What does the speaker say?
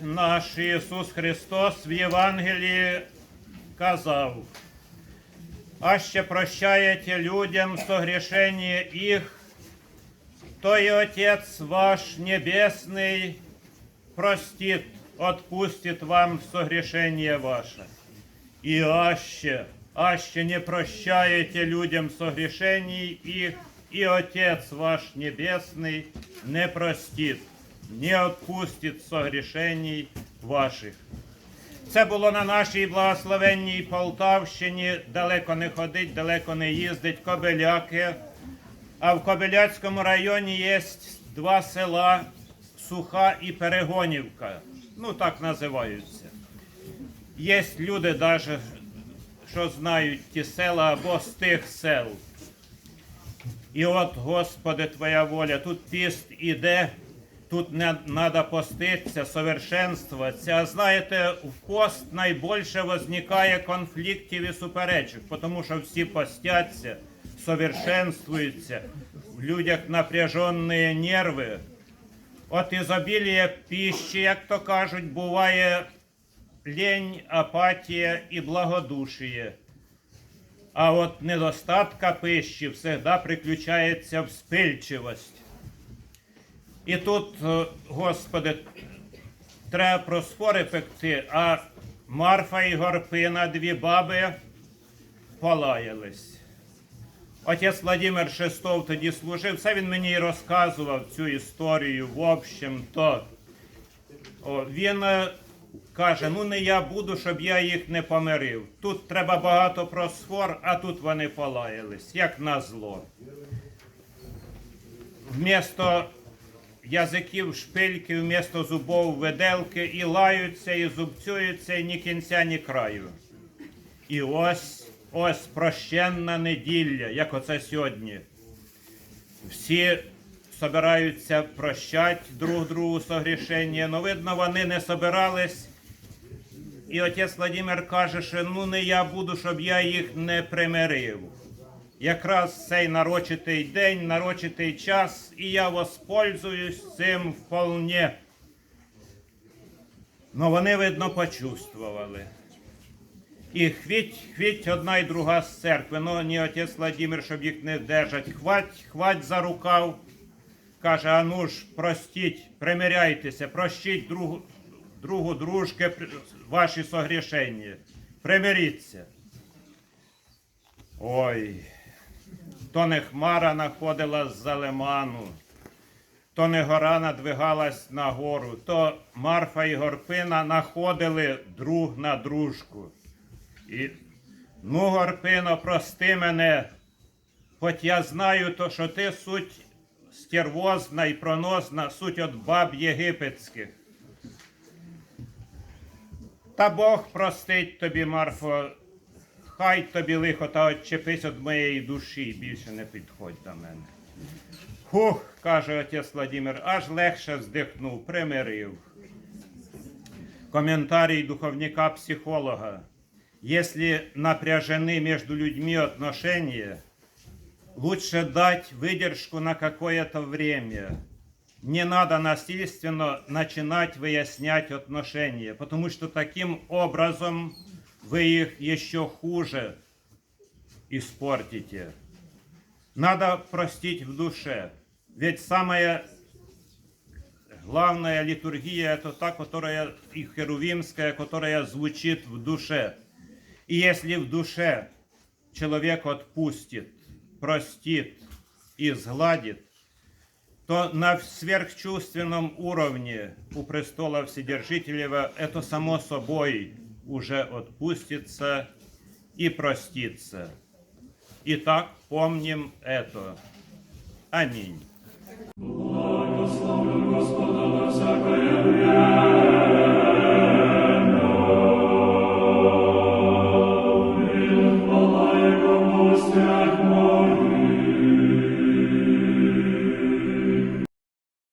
наш Ісус Христос в Євангелії казав, аще прощаєте людям согрішення їх, то и Отец ваш Небесный простит, отпустит вам согрешение ваше. И аще, аще не прощаете людям согрешений их, и Отец ваш Небесный не простит, не отпустит согрешений ваших. Це було на нашій благословенній Полтавщині. Далеко не ходить, далеко не їздить, Кобеляки. А в Кобиляцькому районі є два села Суха і Перегонівка. Ну так називаються. Є люди, даже, що знають ті села або з тих сел. І от, Господи, Твоя воля, тут піст іде, тут не треба поститися, совершенствуватися. А знаєте, в пост найбільше возникає конфліктів і суперечок, тому що всі постяться, совершенствуються, в людях напряжені нерви. От ізобілія пищі, як то кажуть, буває лень, апатія і благодушіє. А от недостатка пищі завжди приключається вспильчивость. І тут, е, Господи, треба просфори пекти, а Марфа і Горпина, дві баби, полаялись. Отець Владимир Шестов тоді служив, це він мені і розказував цю історію. В общем, то він е, каже: ну не я буду, щоб я їх не помирив. Тут треба багато просфор, а тут вони полаялись, як назло. Вмісто язиків шпильки, вмісто зубов виделки, і лаються, і зубцюються, ні кінця, ні краю. І ось ось прощенна неділя, як оце сьогодні. Всі собираються прощати друг другу согрішення, але видно, вони не собирались. І отець Владимир каже, що ну не я буду, щоб я їх не примирив. Якраз цей нарочитий день, нарочитий час, і я воспользуюсь цим вполне. Ну вони, видно, почувствували. І хвіть, хвіть одна і друга з церкви. Ну, ні отець Владимир, щоб їх не держать. Хвать, хвать за рукав. Каже, а ну ж, простіть, примиряйтеся, прощіть другу, другу дружки ваші согрішення. Примиріться. Ой, то не хмара находила з-за лиману, то не гора надвигалась на гору, то Марфа і Горпина находили друг на дружку. І, ну, Горпино, прости мене, хоч я знаю, то, що ти суть стервозна і проносна, суть от баб єгипетських. Та Бог простить тобі, Марфо, хай тобі лихо та отчепись від моєї душі, більше не підходь до мене. Хух, каже отець Владимир, аж легше вздихнув, примирив. Комментарий духовника-психолога. Если напряжены между людьми отношения, лучше дать выдержку на какое-то время. Не надо насильственно начинать выяснять отношения, потому что таким образом вы их еще хуже испортите. Надо простить в душе. Ведь самая главная литургия это та, которая и херувимская, которая звучит в душе. И если в душе человек отпустит, простит и сгладит, то на сверхчувственном уровне у престола Вседержителева это само собой уже отпустится и простится. Итак, помним это. Аминь.